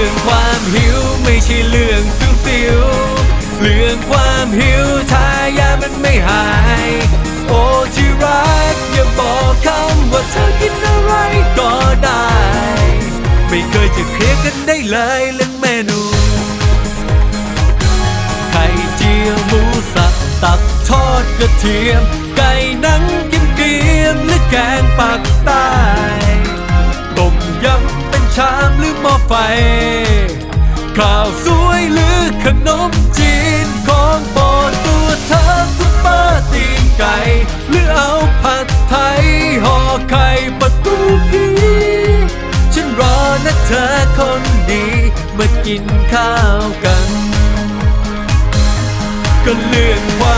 รื่องความหิวไม่ใช่เรื่องฟิวฟิวเรื่องความหิวถ้ายามันไม่หาย โอ้ที่รักอย่าบอกคำว่าเธอกินอะไรก็ได้ ไม่เคยจะเคลียร์กันได้เลยเรื่องเมนูไข่เจียวหมูสับตับทอดกระเทียม ไก่หนังกิมเกรียมหรือแกงปักใต้ต้มยำเป็นชามหรือหม้อไฟาวสวยหรือขนมจีนของโปรดตัวเธอซุปเปอร์ตีนไก่ หรือเอาผัดไทยห่อไข่ประตูพีฉันรอนะเธอคนดี มากินข้าวกัน ก็เลื่อนความ